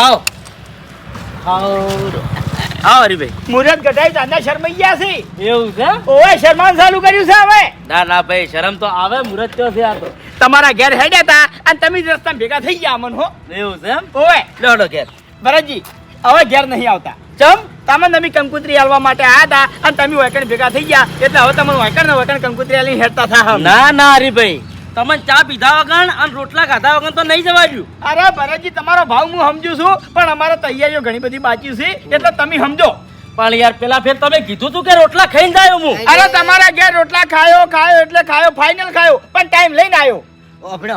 આવો. આવો હરીભાઈ. મુરત ગઢાઈ દાદા શરમાઈ ગયા છે. એવું છે? ઓએ શરમાન ચાલુ કર્યું છે હવે. ના ના ભાઈ શરમ તો આવે મુરત તો છે આ તો? તમારા ઘેર હેડ્યા હતા અને તમે જ ભેગા થઈ ગયા અમન હો. એવું છે એમ? ઓએ. લેવડો ઘેર. ભરતજી હવે ઘેર નહીં આવતા. ચમ? તમે તમે કંકુત્રી હાલવા માટે આયા હતા અને તમે વાયકણ ભેગા થઈ ગયા. એટલે હવે તમને વાયકણ ને વાયકણ કંકુત્રી આલી હેડતા થા ના ના હરીભાઈ. તમે ચા પીધા વગર અને રોટલા ખાધા વગર તો નહીં જવાયું અરે ભરતજી તમારો ભાવ હું સમજુ છું પણ અમારે તૈયારીઓ ઘણી બધી બાકી છે એટલે તમે સમજો. પણ યાર પેલા ફેર તમે કીધું તું કે રોટલા ખાઈને જાય હું. અરે તમારા ઘેર રોટલા ખાયો ખાયો એટલે ખાયો ફાઇનલ ખાયો પણ ટાઈમ લઈને આવ્યો. ઓપડો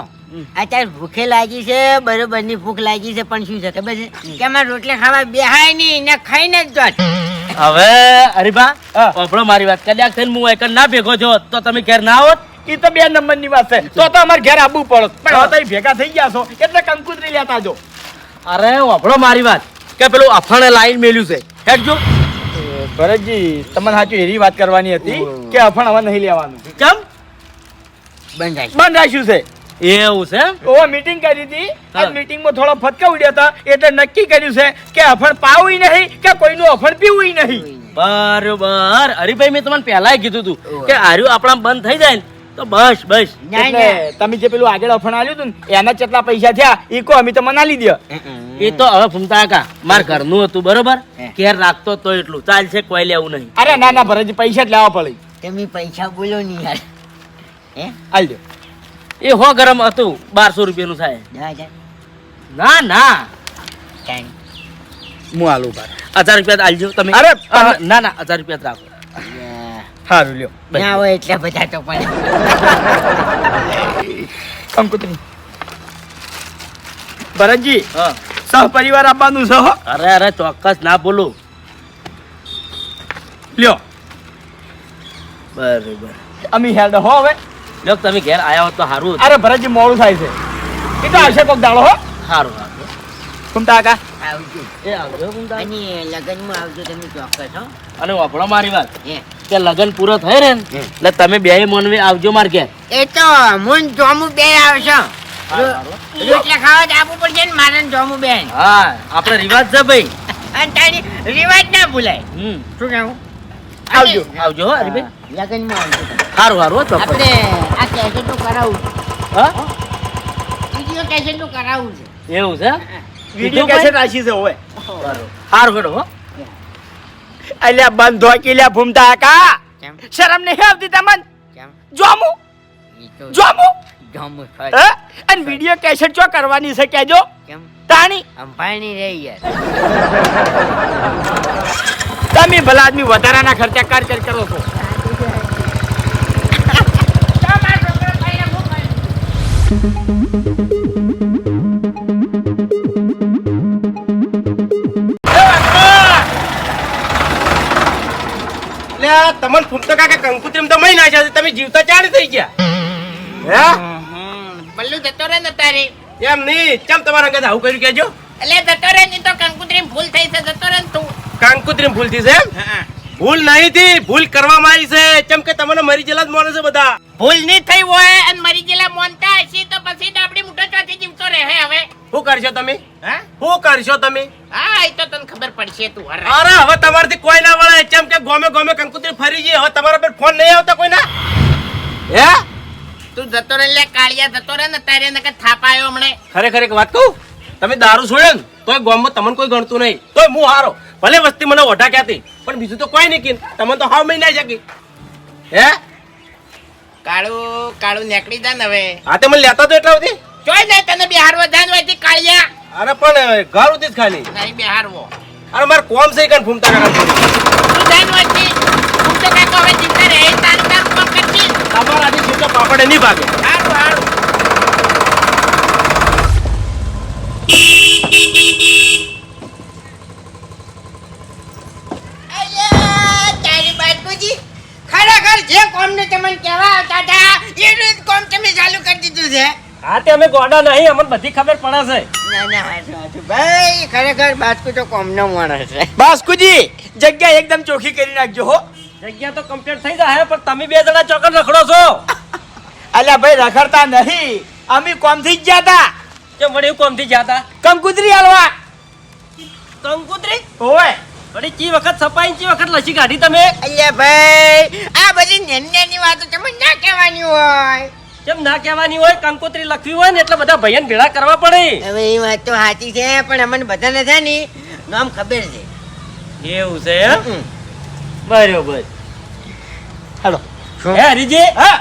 અત્યારે ભૂખે લાગી છે બરોબરની ભૂખ લાગી છે પણ શું છે ખબર છે? કે અમારે રોટલા ખાવા બેહાય નહીં ને ખાઈને જ જોત. હવે અરે બા આપણો મારી વાત. કદાચ થઈને હું એક ના ભેગો છો તો તમે ઘેર ના આવત એ તો બે નંબરની વાત છે. તો તો અમારે ઘેર આવવું પડત પણ હવે તમે ભેગા થઈ ગયા છો. એટલે કંકુતરી લેતા જો અરે વાપરો મારી વાત. કે પેલું અફણે લાઈન મેલ્યું છે. હેડજો ભરતજી તમને સાચું એવી વાત કરવાની હતી કે અફણ હવે નહીં લેવાનું. કેમ? બંધ બંધ રાખ્યું છે. એવું છે ઓ મીટિંગ કરી હતી. આ મીટિંગમાં થોડો ફટકા ઉડ્યા હતા. એટલે નક્કી કર્યું છે કે અફણ પાવું નહીં કે કોઈનું અફણ પીવું નહીં. બરોબર. હરિભાઈ મેં તમને પહેલાય કીધું હતું કે આર્યું આપણા બંધ થઈ જાય ને તો બસ બસ. ના એટલે ના તમે જે પેલું આગળ અફણ આલ્યું હતું ને એના કેટલા પૈસા થયા એ અમે તમને આલી દે એ તો હવે ફૂમતા કા માર ઘરનું હતું બરોબર? હે. ઘેર રાખતો તો એટલું. ચાલશે કોઈ લેવું નહીં. અરે ના ના ભરતજી પૈસા જ લેવા પડે. તમે પૈસા બોલો નહીં યાર. હે? આલ દો. એ હો ગરમ હતું બારસો રૂપિયાનું થાય. ના ના. હું આલું બાર. હજાર રૂપિયા આલજો તમે અરે, ના ના હજાર રૂપિયા જ રાખો. સારું લ્યો. ના હોય એટલા બધા તો પણ. કંકુતરી ભરતજી હા. સહપરિવાર આપવાનું છે હો. અરે અરે ચોક્કસ ના બોલું લ્યો. બરોબર. અમે હેડ હો હવે. લ્યો તમે ઘેર આયા હો તો સારું અરે ભરતજી મોડું થાય છે. એ આવશે કોક દાડો હો. સારું સારું કુમતા કાકા આવજો. એ આવજો લગ્નમાં આવજો તમે ચોક્કસ હો. અને વાપરો મારી વાત. હે. કે લગન પૂરો થાય ને એટલે તમે બે મોનવે આવજો માર કે એ તો મુન જોમું બે આવશો. રોટલા ખાવા જ આપવું પડશે ને મારે જોમું બેન હા આપણે રિવાજ છે ભાઈ. અને તારી રિવાજ ના ભૂલાય. હમ. શું કહેવું? આવજો. આવજો હો હરીભાઈ. હા, આવજો. સારું સારું તો આપણે આ કેસેટનું કરાવું. હા? વીડિયો કેસેટનું કરાવવું છે. એવું છે? વીડિયો કેસેટ ભાઈ? છે હવે સારું હેડો હો. અલ્યા બંધો કિલ્યા ભૂમતા કા? શરમ નહીં આવતી તમન? જોમુ જોમુ? જોમુ તો જોમું? જોમું હે? અને વીડિયો કેસેટ ચો કરવાની છે કેજો? તાણી? અંભાણી રહી યાર. તમે ભલા આદમી વધારાના ખર્ચા કર કર કરો છો. એટલે આ તમને ફૂમતો કાકા કંકુત્રીમ તો મહી નાખ્યા તમે જીવતા ચાણ થઈ ગયા. બલ્લુ જતો રહે ને તારે. એમ નહીં. ચમ તમારા અંગે આવું કર્યું કેજો એટલે જતો રહે નહીં તો કંકુત્રી ભૂલ થઈ છે જતો તું. કંકુત્રીમ ભૂલ થઈ છે એમ? ભૂલ નહીં થી ભૂલ કરવામાં આવી છે. ચમ કે તમને મરી ગયેલા જ છે બધા. ભૂલ નહીં થઈ હોય અને મરી ગયેલા મોનતા હશે તો પછી તો આપણી મોટો ચોથી જીવતો રહે હવે. શું કરશો તમે? હા? શું કરશો તમે? હા એ તો તને ખબર પડશે તું અરે અરે હવે તમારથી કોઈ ના વળે. ચમ કે ગોમે ગોમે કંકુત્રી ફરી ગઈ. હવે તમારા પર ફોન નહીં આવતા કોઈના? હે? તું જતો રે લે કાળિયા જતો રહે ને તારે નકર થાપાયો હમણે. ખરેખર એક વાત કહું? તમે દારૂ છોડ્યો ને તોય ગામમાં તમને કોઈ ગણતું નહીં. તોય હું હારો. ભલે વસ્તી મને ઓઢા ક્યાંથી પણ બીજું તો કોઈ નહીં કે તમને તો હાવ મહિના શકી હે? કાળું કાળું નીકળી જા ને હવે. હા તે મને લેતા તો એટલા સુધી? જોઈ ને તને બિહારવો જાન હોય તે કાળિયા અરે પણ ઘર ઉતી જ ખાલી. નહીં બિહારવો. અરે માર કોમ છે કન ફૂમતા કાકા તું જાન હોય તે. તું તો કાકો હવે જીવતા રહે. તાર તારું કામ કરતી તમારા આજે જીવતો પાપડે નહીં ભાગે. સારું સારું અલ્યા, તારી બાપુજી, ખરેખર જે કોમને તમને કહેવા આવતા હતા એનું કોમ તમે ચાલુ કરી દીધું છે. હા તે અમે ગોડા નહીં અમને બધી ખબર પડે છે. ના ના હાચું હાચું ભાઈ ખરેખર બાસ્કુ તો કોમનો માણસ છે. બાસ્કુજી જગ્યા એકદમ ચોખ્ખી કરી નાખજો હો. જગ્યા તો કમ્પ્લીટ થઈ જાય પણ તમે બે જણા ચોકન રખડો છો. અલ્યા ભાઈ રખડતા નહીં. અમે કોમથી જ ગયા હતા કે વળી કોમથી જાતા કંકુતરી હાલવા. કંકુતરી? ઓવે વળી ચી વખત સપાઈ ચી વખત લસી કાઢી તમે? અલ્યા ભાઈ આ બધી નાની વાતો તમે ના કહેવાની હોય? કેમ ના કહેવાની હોય? કંકોત્રી લખવી હોય ને એટલે બધા ભયન ભેળા કરવા પડે. હવે એ વાત તો સાચી છે પણ અમને બધાને છે ને નામ ખબર છે. એવું છે? બરોબર. હાલો. હે હરીજી હા.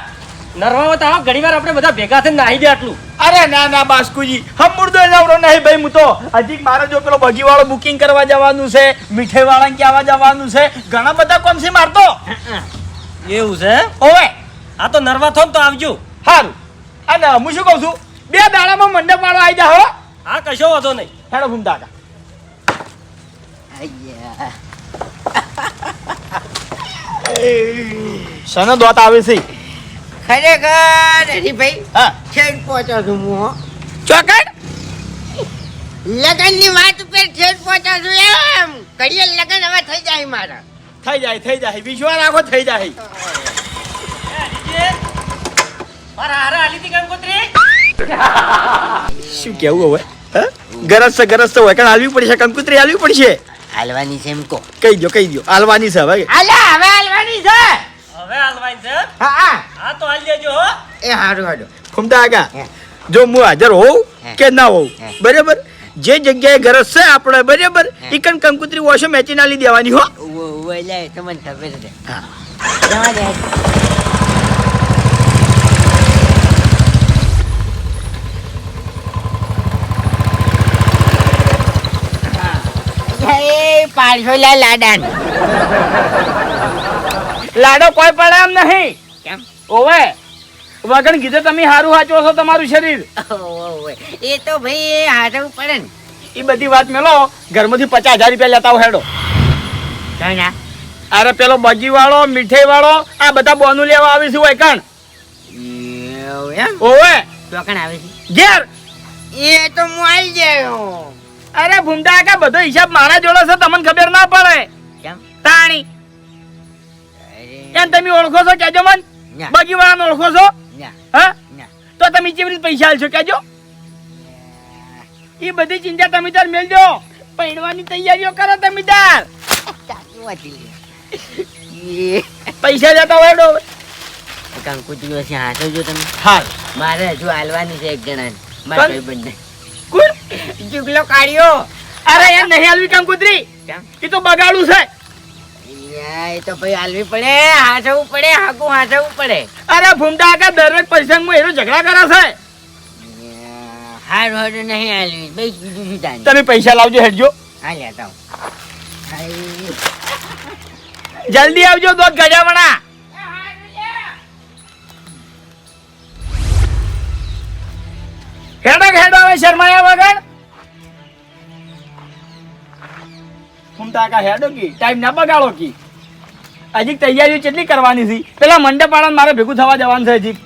નરવા તો આવો ઘણી વાર આપણે બધા ભેગા થઈને નાહી દે આટલું. અરે ના ના બાસ્કુજી. હમ મુર્દો નવરો નહીં ભાઈ હું તો હજી મારે જો પેલો બગી વાળો બુકિંગ કરવા જવાનું છે મીઠાઈ વાળા કહેવા જવાનું છે. ઘણા બધા કોમ છે મારતો. એવું છે? ઓવે. આ તો નરવા થો તો આવજો. સારું અને હું શું કહું છું? બે દાડામાં મંડપ વાળો આવી જાઓ હો. હા કશો વાંધો નહીં. હેડો ઘૂમતા દાદા. સનદ વાત દોત આવે છે? ખરેખર? હરીભાઈ હા. છેડ પહોંચો છું હું. ચોકડ? લગનની વાત ઉપર છેડ પહોંચો છું એમ. ઘડીએ લગન હવે થઈ જાય મારા. થઈ જાય થઈ જાય. વિશ્વાસ રાખો થઈ જાય. મારા હારે હાલી હતી કંકોત્રી શું કેવું હવે? હા? ગરજ છે ગરજ તો હોય. કારણ હાલવી પડશે કંકુતરી હાલવી પડશે. હાલવાની છે એમ કો કહી દો કહી દો હાલવાની છે હવે. હાલા હવે હાલવાની છે. હવે હાલવાની છે? હા હા. હા તો હાલ દેજો હો. એ હારું હારું. ઘૂમતા આગા. જો હું હાજર હોઉં કે ના હોઉં. બરાબર? જે જગ્યાએ ગરજ છે આપણે બરાબર? ઈકન કંકુતરી ઓછો મેચી દેવાની હો. ઉવ્વ, ઉવ્વ, લે એ તો મને ખબર છે. હા. જવા દે. પાડશો લા લાડાન. લાડો કોઈ પડે એમ નહીં. કેમ? ઓવે વગણ કીધે તમે હારું હાચવો છો તમારું શરીર. ઓવે. એ તો ભાઈ હાથવું પડે ને. એ બધી વાત મેલો ઘરમાંથી પચાસ હજાર રૂપિયા લેતા હેડો. ઘણા અરે પેલો બગી વાળો મીઠાઈ વાળો આ બધા બોનું લેવા આવી છું એવું એમ? ઓવે. આવે છે? ઘેર. એ તો હું આવી ગયો. અરે ભૂમતા કા બધો હિસાબ મારા જોડે છે તમને ખબર ના પડે. તાણી. એમ તમે ઓળખો છો કેજો મન. બગી વાળાને ઓળખો છો? હા? તો તમે જેવી રીતે પૈસા આલશો કેજો એ બધી ચિંતા તમે તાર મેલજો. પહેરવાની તૈયારીઓ કરો તમે તાર. પૈસા જતા વાળો ડો કંકુતરી વચ્ચે હાથવજો તમે. હાલ. મારે હજુ હાલવાની છે એક જણાને. મારા? ભાઈબંધને. કોણ જુગલો કાઢ્યો. અરે યાર નહીં હાલવી કંકુતરી એ તો બગાડું છે. એ તો ભાઈ હાલવી પડે. હાથવવું પડે હાકું હાથવવું પડે. અરે ભૂમતા કાકા દરેક પ્રસંગમાં એનો ઝઘડા કરે છે. હારું હારું નહીં હાલવી. ભાઈ બીજું શું તાને તમે પૈસા લાવજો હેડજો. હા લેતા જલ્દી આવજો દોત ગજામણા હેડો કે હેડો હવે શરમાયા વગર. ફૂમતા કા હેડો કી? ટાઈમ ના બગાડો કી. હજી તૈયારી કેટલી કરવાની છે? પેલા મંડપ મારે ભેગું થવા જવાનું છે હજી.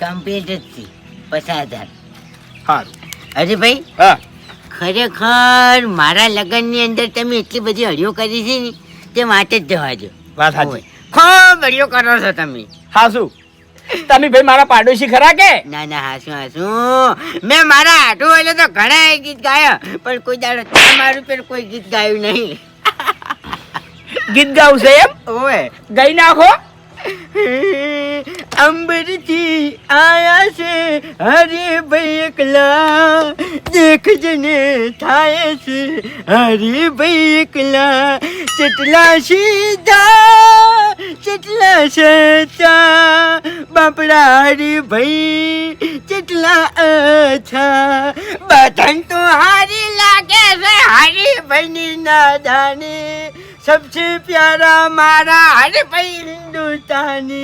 કમ્પ્લીટ જ છે. પચાસ હજાર. સારું અરે ભાઈ હા. ખરેખર મારા લગ્નની અંદર તમે એટલી બધી હળીઓ કરી છે ને તે માટે જ જવા દો વાત સાચી. ખૂબ હળીઓ કરો છો તમે. હા શું? તમે ભાઈ મારા પાડોશી ખરા કે? ના ના હાસું હાસું. મેં મારા હાટું એટલે તો ઘણા ગીત ગાયા. પણ કોઈ દાડો તમારું પર કોઈ ગીત ગાયું નહીં. ગીત ગાવું છે એમ? ઓવે. ગઈ નાખો. અંબરથી આયા છે હરે ભાઈ એકલા. દેખજને થાય છે હરે ભાઈ એકલા. ચટલા સીધા ચટલા સચા બાપડા હરે ભાઈ ચટલા અચ્છા બધાને તો હારી લાગે છે, હરે ભાઈની નાદાની. सबसे प्यारा मारा हरे भाई हिंदुस्तानी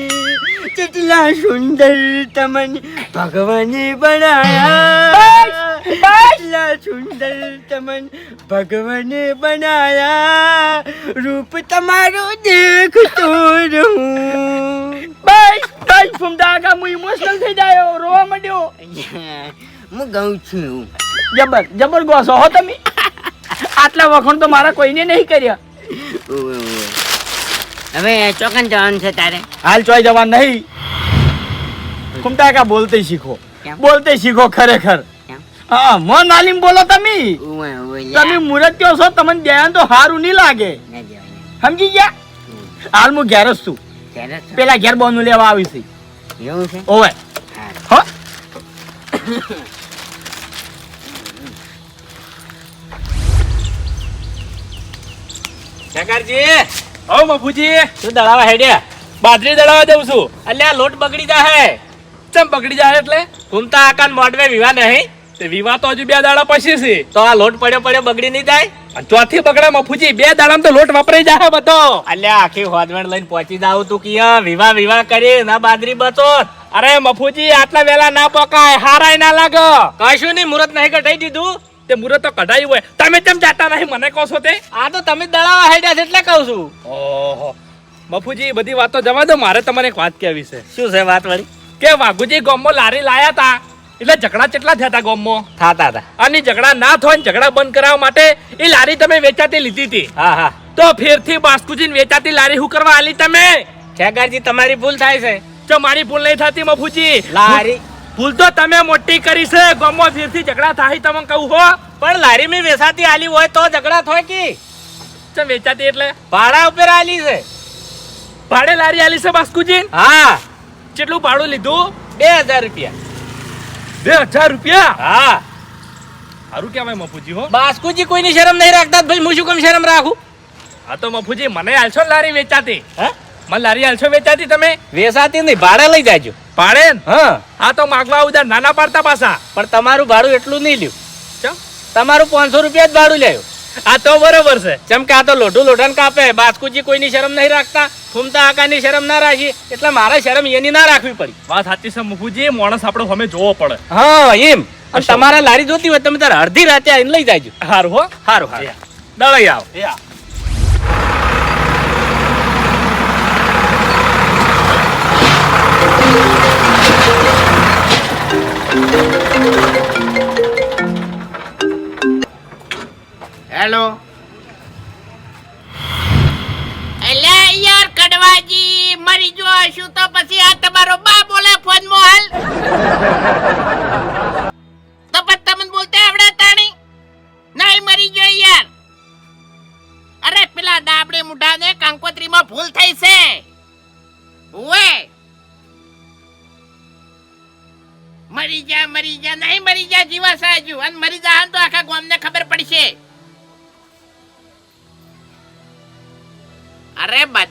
कितना सुंदर तमन भगवान बनाया कितना सुंदर तमन भगवान बनाया रूप તમારું દેખતો રહું બસ બસ ફૂમતા કાકા હું ઇમોશનલ થઈ જાય રોવા માંડ્યો હું ગાઉં છું જબર જબર ગોસો હો તમે આટલા વખણ તો મારા કોઈને નહીં કર્યા ઓવે, ઓવે. હવે ચોકન જવાનું છે તારે. હાલ ચોય જવા નહીં. કાકા બોલતે શીખો? બોલતે શીખો ખરેખર. હા મોન આલીમ બોલો તમે. તમે મુરત કહો છો તમને ધ્યાન તો સારું નહીં લાગે. સમજી ગયા? હાલ હું ઘેર જ છું? પેલા ઘેર બોનું લેવા આવી છે. એવું છે? ઓવે. હારું. હો. શેખરજી. ઓ મફુજી શું દળાવા હેડ્યા બાજરી દળાવા જઉં છું. અલ્યા લોટ બગડી જાહે. ચમ પકડી જાય એટલે? ઘૂમતા આકાન મોડવે વિવાહ નહીં. તે વિવાહ તો હજુ બે દાડા પછી છે. તો આ લોટ પડ્યો પડ્યો બગડી નહીં જાય? અને ચોથી બગડા મફુજી બે દાડામાં તો લોટ વપરાઈ જાય બધો. અલ્યા આખી હોદવણ લઈને પહોંચી જાવ તું કિયા. વિવાહ વિવાહ કરી ના બાજરી બચો. અરે મફુજી આટલા વેલા ના પકાય. હારાય ના લાગો. કશું નહીં મુહૂર્ત નહીં કઢાઈ દીધું. તે મુરત તો કઢાયું હોય. તમે તેમ જાતા નહીં? મને કહો છો તે. આ તો તમે દડાવા દળાવા હેડ્યા છે એટલે કહું છું. ઓહો. મફુજી એ બધી વાતો જવા દો મારે તમને એક વાત કહેવી છે. શું છે વાત વળી? કે વાઘુજી ગોમમાં લારી લાયા તા. એટલે ઝઘડા કેટલા થયા તા ગોમમાં? થાતા હતા અને ઝઘડા ના થાય ને ઝઘડા બંધ કરાવવા માટે એ લારી તમે વેચાતી લીધી હતી. હા હા. તો ફેરથી બાસ્કુજીને વેચાતી લારી હું કરવા આલી તમે? શેખરજી તમારી ભૂલ થાય છે. જો મારી ભૂલ નહીં થતી મફુજી લારી ભૂલ તો તમે મોટી કરી છે. ગોમમાં ફેરથી ઝઘડા થાય તમે કહું હો. પણ લારી મેં વેસાતી આલી હોય તો ઝઘડા થાય કે? ચમ વેચાતી એટલે? ભાડા ઉપર આલી છે. ભાડે લારી આલી છે બાસ્કુજી હા. કેટલું ભાડું લીધું? બે હજાર રૂપિયા. બે હજાર રૂપિયા? હા. સારું કહેવાય મફુજી હો. બાસ્કુજી કોઈની શરમ નહીં રાખતા ભાઈ હું શું કેમ શરમ રાખું? હા તો મફુજી મને આલશો લારી વેચાતી? હે? મને લારી આલશો વેચાતી તમે? વેસાતી નહીં ભાડે લઈ જાજો. ભાડે? ને? હા. હા તો માગવા ઉધાર નાના પાડતા પાછા. પણ તમારું ભાડું એટલું નહીં લ્યું. તમારું પાંચસો રૂપિયા જ ભાડું લેવું આ તો બરોબર છે. ચમ કે આ તો લોઢું લોઢાને કાપે બાસ્કુજી કોઈની શરમ નહીં રાખતા ફૂમતા આકાની શરમ ના રાખી એટલે મારે શરમ એની ના રાખવી પડી. વાત સાચી છે મુખુજી માણસ આપણો અમે જોવો પડે. હા એમ. અને તમારા લારી જોતી હોય તમે તારે અડધી રાતે આવીને લઈ જાજો. હારું હો. સારું સારું દળાઈ આવ. હેલો. અલ્યા યાર કડવાજી, મરી જો શું તો પછી આ તમારો બા બોલે ફોનમાં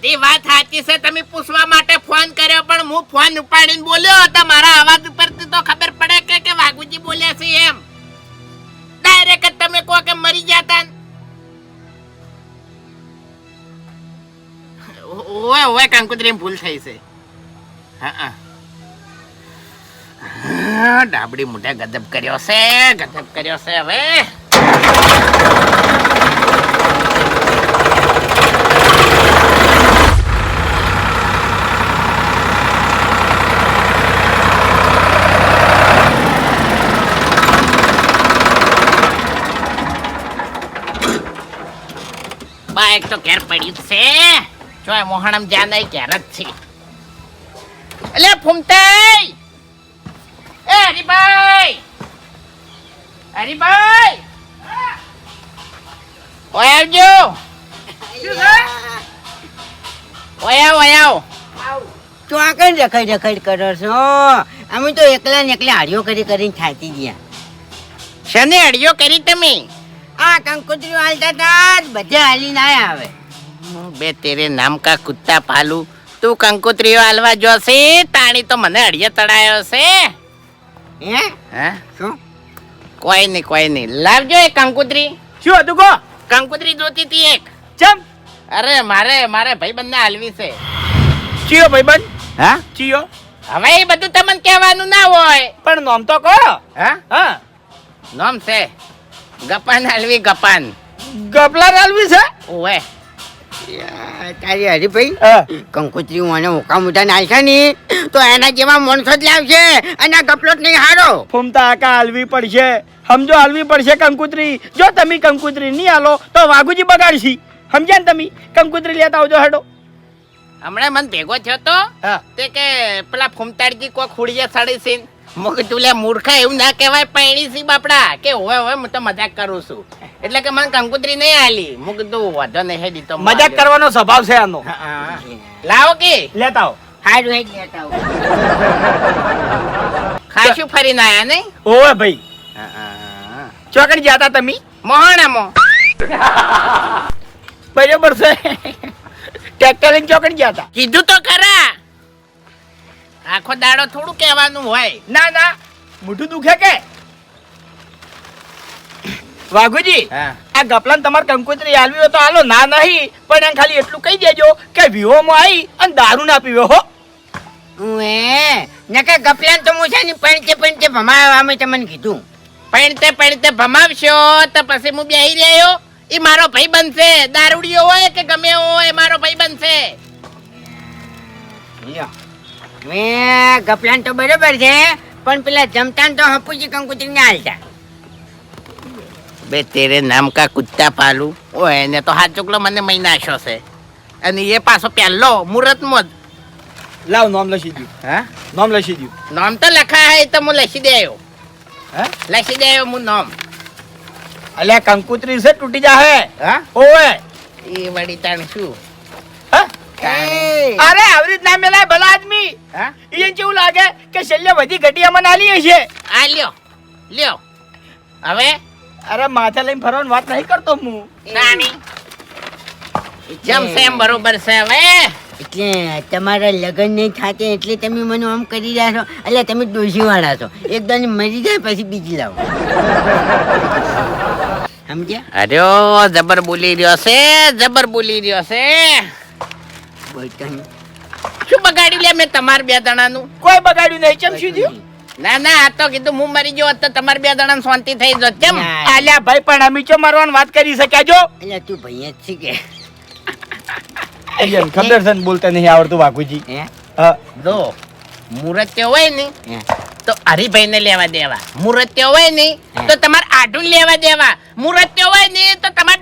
બધી વાત સાચી છે. તમે પૂછવા માટે ફોન કર્યો, પણ હું ફોન ઉપાડીને બોલ્યો હતો. મારા અવાજ ઉપરથી તો ખબર પડે કે કે વાઘુજી બોલ્યા છે એમ. ડાયરેક્ટ તમે કહો કે મરી જાતા ઓય ઓય કંકુત્રી ભૂલ થઈ છે. હા હા. ડાબડી મોઢે ગદબ કર્યો છે ગદબ કર્યો છે હવે. બાઈક તો ઘેર પડ્યું છે. જો એ મોહણમ જ્યાં નહીં ઘેર જ છે એટલે ફૂમતાઈ! એ હરીભાઈ! હરીભાઈ! ઓય આવજો. ઓય આવ ઓય આવ. તો આ કઈ રખડ રખડ કરો છો? અમે તો એકલા ને એકલા હાડીઓ કરી કરીને થાકી ગયા. શને અડિયો કરી તમે? આ કંકોત્રીઓ હાલતા હતા બધે હાલી ના આવે બે તેરે નામ કા કુત્તા પાલુ. તું કંકોત્રીઓ હાલવા જોશે તાણી તો મને અડિયે તળાયો છે હે? હે? શું? કોઈ નહીં કોઈ નહીં. લાવજો એ કંકોત્રી. શું હતું કહો? કંકોત્રી જોતી હતી એક. ચમ? અરે મારે મારે ભાઈ બંને હાલવી છે. ચિયો ભાઈબંધ? હા? ચિયો? હવે એ બધું તમને કહેવાનું ના હોય. પણ નામ તો કહો. હા? હા. નામ છે. ગપાન હાલવી ગપાન. ગપલા હાલવી છે? ઓએ યાર, તારી હરીભાઈ કંકોત્રી મને ઓકા મોટા નાખે ની તો એના જેવા માણસો જ લાવશે અને આ ગપલો નહીં હારો. ફૂમતા આકા હાલવી પડશે. સમજો હાલવી પડશે કંકુત્રી. જો તમે કંકુત્રી નહીં હાલો તો વાઘુજી બગાડશી. સમજ્યા ને તમે? કંકુત્રી લેતા આવજો હેડો. હમણાં મને ભેગો થયો તો તે કે પેલા ફૂમતાડજી કોઈ ખુડીએ સાડી છે મું કીધું લે મૂર્ખા એવું ના કહેવાય પૈણી સી બાપડા. કે હોય હોય હું તો મજાક કરું છું. એટલે કે મને કંકુતરી નહીં આલી. મું કીધું વધો નહીં હેડી તો મજાક કરવાનો સ્વભાવ છે આનો. લાવો કે? લેતા આવો. હારું હેડ લેતા આવું. ખાશું ફરીને આયા નહીં? ઓય ભાઈ. ચોકડી જાતા તમે? મોહણામાં. બરોબર છે. ટ્રેક્ટર લઈને ચોકડી ગયા કીધું તો ખરા. આખો દાડો થોડું કહેવાનું હોય. ના ના. મોઢું દુખે કે? વાઘુજી આ ગપલાન તમારે કંકોત્રી આલવી હોય તો આલો. ના નહીં. પણ એમ ખાલી એટલું કહી દેજો કે વિહોમાં આવી અને દારૂ ના પીવો હો. ઉએ, નકે ગપલાન તો હું છે ને પણતે પણતે ભમાવા અમે તમને કીધું. પૈણતે પૈણતે ભમાવશો તો પછી હું બેહી રહ્યો. એ મારો ભાઈ બનશે. દારૂડિયો હોય કે ગમે હોય મારો ભાઈ બનશે. લ્યો. મેં ગપલાન તો બરોબર છે પણ પેલા જમતાન તો હપુજી કંકુતરીને હાલતા બે તેરે નામ કા કુત્તા પાલું. ઓ એને તો હાથ ચોકલો મને મહિનાશો છે. અને એ પાછો પહેલો મુહૂર્તમાં જ લાવ નામ લખી દઉં હા? નામ લખી દઉં નામ તો લખા હે તો હું લખી દેયો. હે? લખી દેયો હું નામ. અલ્યા કંકુતરી છે તૂટી જાહે. હા? ઓવે એ વળી તાણ શું? હા? અરે આવી રીતના મેલાય ભલા આદમી. હા? એને કેવું લાગે કે છેલ્લે બધી ઘટિયામાં આલી હશે આ લ્યો લ્યો. હવે? અરે માથે લઈને ફરવાની વાત નહીં કરતો હું. નાની જેમ સેમ બરોબર છે હવે. એટલે તમારા લગ્ન નહીં થાતે એટલે તમે મને આમ કરી રહ્યા છો. એટલે તમે ડોશી વાળા છો એકદમ મરી જાય પછી બીજી લાવો. સમજ્યા? અરે જબર બોલી રહ્યો છે જબર બોલી રહ્યો છે. નહીં. શું બગાડ્યું લે મેં તમાર બે જણાનું? કોઈ બગાડ્યું નહીં ચમ શું થયું? ના ના આ તો કીધું હું મરી ગયો તો તમાર બે જણા શાંતિ થઈ જત કેમ? આલ્યા ભાઈ પણ અમે ચો મારવાની વાત કરી શક્યા જો? એટલે તું ભાઈ જ છે કે? એને ખબર છે ને બોલતા નહીં આવડતું વાઘુજી. હે? જો મુહૂર્ત હોય ને હે. તો હરિભાઈને લેવા દેવા. મુહૂર્ત હોય ને તો તમારે આઢું લેવા દેવા. મુહૂર્ત હોય ને તો તમારે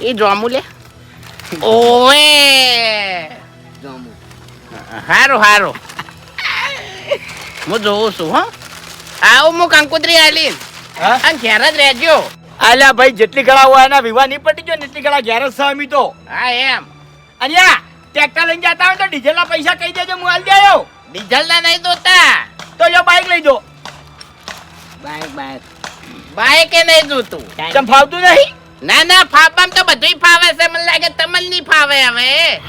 એ જોમુ લે ઓવે જોમું હારો હારો હું જોઉં છું હો આવું હું કંકુતરી આલી હા? અને ઘેર જ રહેજો આલ્યા ભાઈ જેટલી કળા હોય એના વિવાહ નહીં પટી ગયો એટલી કળા ઘેર જ છે અમે તો. હા એમ. અહીંયા ટ્રેક્ટર લઈને જતા હોય તો ડીઝલ ના પૈસા કહી દેજો હું હાલ જાયો ડીઝલ ના નહીં દોતા તો લો બાઈક લઈ જો. બાય બાય બાઈક કે નહીં જોતું તમ ફાવતું નહીં? ના ના ફાફામ તો બધુંય ફાવે છે. મને લાગે તમને નહીં ફાવે હવે.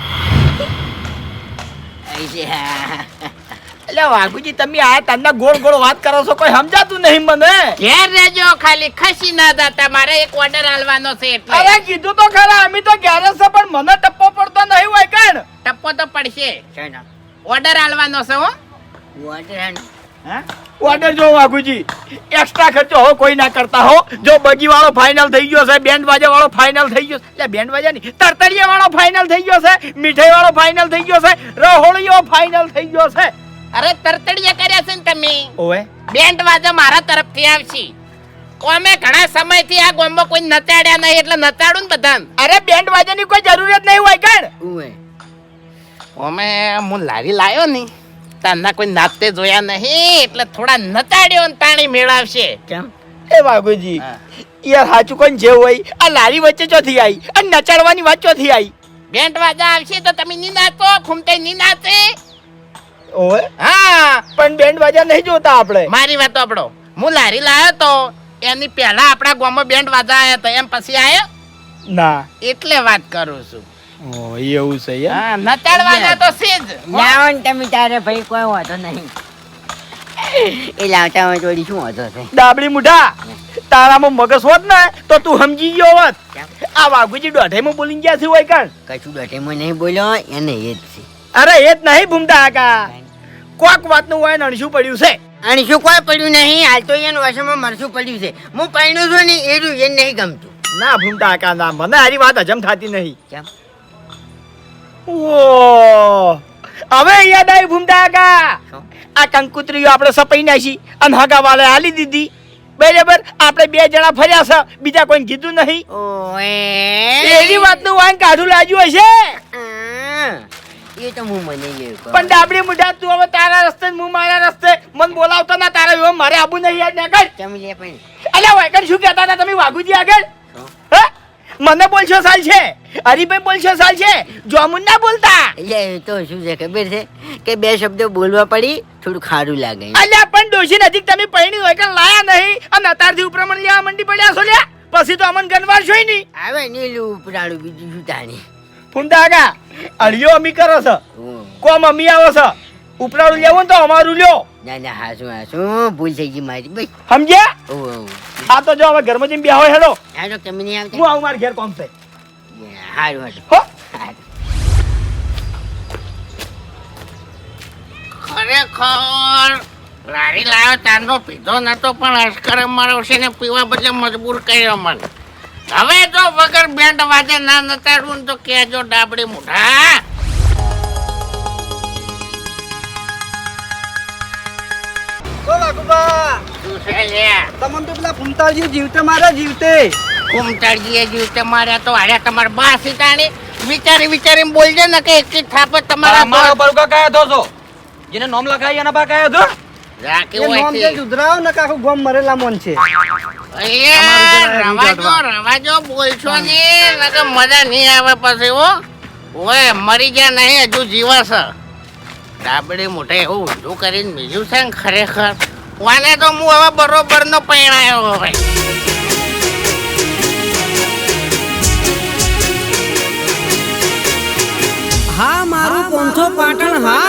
એટલે વાઘુજી તમે આ તમને ગોળ ગોળ વાત કરો છો કોઈ સમજાતું નહીં મને. ઘેર રહેજો ખાલી ખસી ના દાતા મારે એક ઓર્ડર આલવાનો છે એટલે. અરે કીધું તો ખરા અમે તો ઘેર છે પણ મને ટપ્પો પડતો નહીં હોય કણ? ટપ્પો તો પડશે. ઓર્ડર આલવાનો છે હો. હેડ ઓર્ડર જો વાઘુજી. એક્સ્ટ્રા ખર્ચો હો કોઈ ના કરતા હો. જો બગી વાળો ફાઇનલ થઈ ગયો છે બેન્ડ બાજા વાળો ફાઇનલ થઈ ગયો છે. એટલે બેન્ડ વાજા નહીં તરતરિયા વાળો ફાઇનલ થઈ ગયો છે મીઠાઈ વાળો ફાઇનલ થઈ ગયો છે રહોળીઓ ફાઇનલ થઈ ગયો છે. અરે તરતડિયા કર્યા છે ને તમે? ઓએ બેન્ડ વાજો મારા તરફથી આવશે. અમે ઘણા સમયથી આ ગામમાં કોઈ નતાડ્યા નહીં એટલે નતાડું ને બધાને. અરે બેન્ડ વાજાની કોઈ જરૂરિયાત નહીં હોય કણ? ઓએ અમે હું લારી લાયો ને. તારના કોઈ નાતે જોયા નહીં એટલે થોડા નચાડ્યો ને પાણી મેળવશે. કેમ? એ બાગુજી. યાર સાચું કોણ જે હોય આ લારી વચ્ચે ચોથી આવી અને નચાડવાની વાત ચોથી આવી બેન્ડ વાજા આવશે તો તમે ની નાચો ફૂમતે ની નાચે. ઓવે? હા. પણ બેન્ડ વાજા નહીં જોતા આપણે. મારી વાત આપણો હું લારી લાયો તો એની પહેલા આપણા ગામમાં બેન્ડ વાજા આવ્યા તો એમ પછી આવ્યો ના. એટલે વાત કરું છું. એવું છે હા નચાડવાના તો છે જ. તમે તારે ભાઈ કોઈ વાંધો નહીં. એ લાવતા હોય શું વાંધો છે? ડાબડી મુઢા તારામાં મગજ હોત ને તો તું સમજી ગયો હોત. આ વાઘુજી દોઢાઈમાં બોલી ગયા છે હોય કણ કશું નહીં બોલ્યો એને એ જ છે. અરે એ જ નહીં ભૂમતા કાકા કોક વાતનું હોય ને અણશું પડ્યું છે. અને કોઈ પડ્યું નહીં હાલ તો એનું વર્ષમાં મરશું પડ્યું છે. હું પહેણું છું ને એ એ નહીં ગમતું. ના ભૂમતા કાકા ના મને હારી વાત હજમ થતી નહીં. કેમ? ઓ હવે યાદ આવી ભૂમતા કાકા આ કંકુતરીઓ આપણે સપાઈ નાખી અને હગા વાળે હાલી દીધી. બરાબર? આપણે બે જણા ફર્યા છે. બીજા કોઈ કીધું નહીં. એની વાતનું વાંક કાઢું લાગ્યું હશે. એ તો હું મને પણ ડાબડી મુઢા તું હવે તારા રસ્તે હું મારા રસ્તે. મન બોલાવતો ના તારા એવો મારે આબુ નહીં યાદ ના કર લે પણ. અલ્યા વાયકન શું કહેતા હતા? તમે વાઘુજી આગળ? હે? મને બોલશો સાલ છે? હરીભાઈ બોલશો સાલ છે? જોમુન ના બોલતા? એટલે એ તો શું છે ખબર છે કે બે શબ્દો બોલવા પડી થોડું ખારું લાગે. અલ્યા પણ ડોશી નજીક તમે પૈણી હોય કે લાયા નહીં અને અતારથી ઉપરમણ લેવા મંડી પડ્યા છો લ્યા. પછી તો અમન ગનવાર જોઈ નહીં. આવે નીલું ઉપરાળું બીજું શું તાણી? ફૂંડા આગા અળિયો અમી કરો છો. કોમ અમી આવો છો. ઉપરાળું લેવું તો અમારું લ્યો. ના ના હાસું હાસું ભૂલ થઈ ગઈ મારી. બસ. સમજ્યા ઓ ઓ આ તો જો હવે ઘરમાં જઈને બેહો હેડો. હા તો તમે નહીં હું આવું મારા ઘેર કોમ છે હારું હારું. હો. ખરેખર લારી લાવ્યો તારનો પીધો નતો પણ અસ્કર મારો છે ને પીવા બદલે મજબૂર કર્યો મને હવે તો વગર બેન્ડ વાજે ના નતાડું ને તો કેજો ડાબડી મુઠા શું છે લે તમને તો પેલા ફૂમતાજી જીવતે મારે જીવતે. કુમતાળજીએ જીવતે માર્યા તો હાર્યા તમારા બા સીતાની વિચારી વિચારીને બોલજે ને કે એક થાપે તમારા મારો બરુકા કયા થો છો? જેને નોમ લખાય એના બા કયા થો રા એ કેવું નોમ હોય જે સુધરાવ ને કાકુ ગોમ મરેલા મોન છે. રવાજો રવાજો બોલશો ને નકર મજા નહીં આવે પછી હો. ઓય મરી ગયા નહીં હજુ જીવા છે ડાબડી મોઢે એવું ઊંધું કરીને બીજું છે ને ખરેખર? વાને તો હું હવે બરોબર નો પહેણાયો હવે. હા મારું પોંથો પાટણ હા.